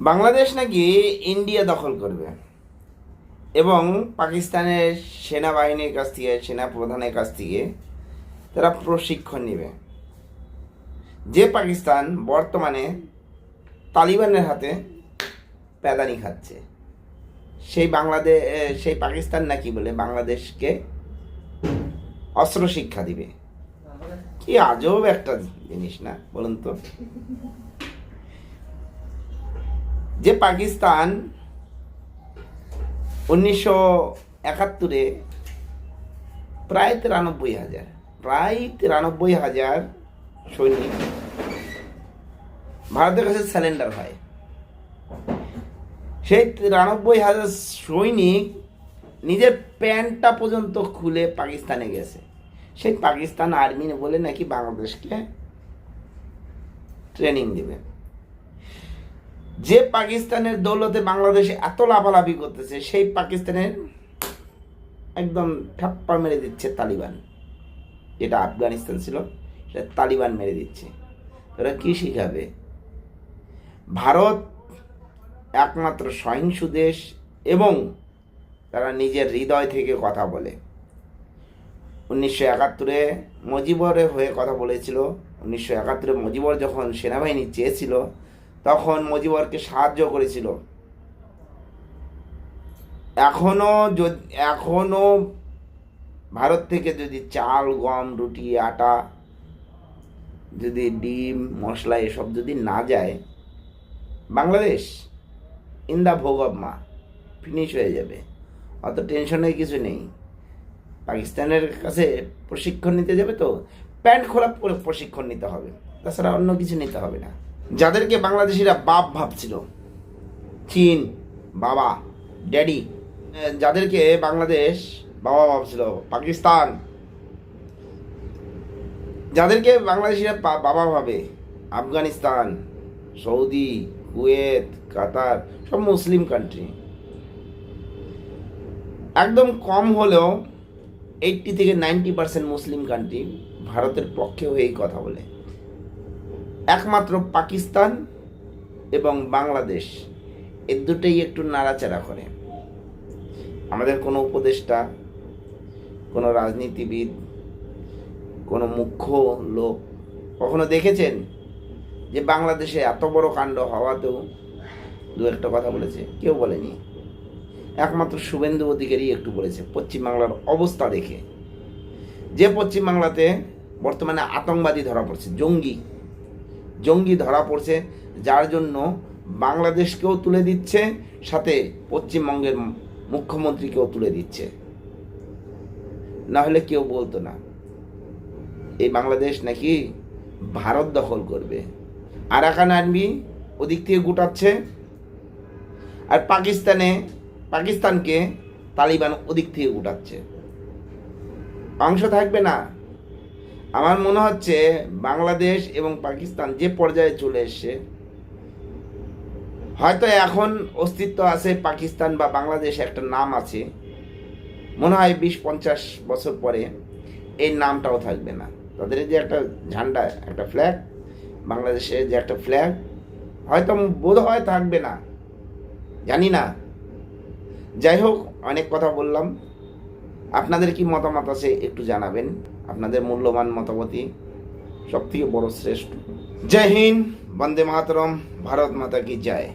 বাংলাদেশ নাকি ইন্ডিয়া দখল করবে? এবং পাকিস্তানের সেনাবাহিনীর কাছ থেকে সেনা প্রধানের কাছ থেকে তারা প্রশিক্ষণ নেবে। যে পাকিস্তান বর্তমানে তালিবানের হাতে প্যাদানি খাচ্ছে। সেই বাংলাদেশ সেই পাকিস্তান নাকি বলে বাংলাদেশকে অস্ত্র শিক্ষা দিবে। কি আজব একটা জিনিস না, বলুন তো? যে পাকিস্তান উনিশশো একাত্তরে প্রায় তিরানব্বই হাজার, প্রায় তিরানব্বই হাজার সৈনিক ভারতের কাছে স্যালেন্ডার হয়। সেই তিরানব্বই হাজার সৈনিক নিজের প্যান্টটা পর্যন্ত খুলে পাকিস্তানে গেছে। সেই পাকিস্তান আর্মি বলে নাকি বাংলাদেশকে ট্রেনিং দেবে। যে পাকিস্তানের দৌলতে বাংলাদেশে এত লাভালাভি করতেছে, সেই পাকিস্তানের একদম ঠাপ্পা মেরে দিচ্ছে তালিবান। যেটা আফগানিস্তান ছিল, সেটা তালিবান মেরে দিচ্ছে। ওরা কী শিখাবে? ভারত একমাত্র সহিংসু দেশ এবং তারা নিজের হৃদয় থেকে কথা বলে। উনিশশো একাত্তরে মজিবরে হয়ে কথা বলেছিল। উনিশশো একাত্তরে মজিবর যখন সেনাবাহিনী চেয়েছিল তখন মজিবরকে সাহায্য করেছিল। এখনও যদি এখনও ভারত থেকে যদি চাল, গম, রুটি, আটা, যদি ডিম, মশলা এসব যদি না যায়, বাংলাদেশ ইন দ্য ভোগ অফ মা ফিনিশ হয়ে যাবে। অত টেনশনের কিছু নেই। পাকিস্তানের কাছে প্রশিক্ষণ নিতে যাবে তো? প্যান্ট খোলা পরে প্রশিক্ষণ নিতে হবে। তাছাড়া অন্য কিছু নিতে হবে না। যাদেরকে বাংলাদেশিরা বাপ ভাবছিল, চীন, বাবা, ড্যাডি যাদেরকে বাংলাদেশ বাবা ভাবছিল, পাকিস্তান, যাদেরকে বাংলাদেশিরা বাবা ভাবে, আফগানিস্তান, সৌদি, কুয়েত, কাতার, সব মুসলিম কান্ট্রি একদম কম হলেও এইটটি থেকে নাইনটি পার্সেন্ট মুসলিম কান্ট্রি ভারতের পক্ষে হয়েই কথা বলে। একমাত্র পাকিস্তান এবং বাংলাদেশ, এ দুটোই একটু নাড়াচাড়া করে। আমাদের কোনো উপদেষ্টা, কোনো রাজনীতিবিদ, কোনো মুখ্য লোক কখনো দেখেছেন যে বাংলাদেশে এত বড় কাণ্ড হওয়াতেও দু একটা কথা বলেছে? কেউ বলেনি। একমাত্র শুভেন্দু অধিকারী একটু বলেছে, পশ্চিমবাংলার অবস্থা দেখে। যে পশ্চিমবাংলাতে বর্তমানে আতঙ্কবাদী ধরা পড়ছে, জঙ্গি। জঙ্গি ধরা পড়ছে, যার জন্য বাংলাদেশকেও তুলে দিচ্ছে, সাথে পশ্চিমবঙ্গের মুখ্যমন্ত্রীকেও তুলে দিচ্ছে। না হলে কেউ বলতো না, এই বাংলাদেশ নাকি ভারত দখল করবে। আরাকান আর্মি ওদিক থেকে গুটাচ্ছে, আর পাকিস্তানে, পাকিস্তানকে তালিবান ওদিক থেকে গুটাচ্ছে। অংশ থাকবে না আমার মনে হচ্ছে বাংলাদেশ এবং পাকিস্তান যে পর্যায়ে চলে এসছে, হয়তো এখন অস্তিত্ব আছে পাকিস্তান বা বাংলাদেশ একটা নাম আছে। মনে হয় বিশ পঞ্চাশ বছর পরে এই নামটাও থাকবে না। তাদের যে একটা ঝান্ডা, একটা ফ্ল্যাগ বাংলাদেশের যে একটা ফ্ল্যাগ হয়তো বোধ হয় থাকবে না। জানি না। যাই হোক, অনেক কথা বললাম। আপনাদের কি মতামত আছে একটু জানাবেন। আপনাদের মূল্যবান মতামতই সব থেকে বড় শ্রেষ্ঠ। জয় হিন্দ, বন্দে মাতরম, ভারত মাতা কি জয়।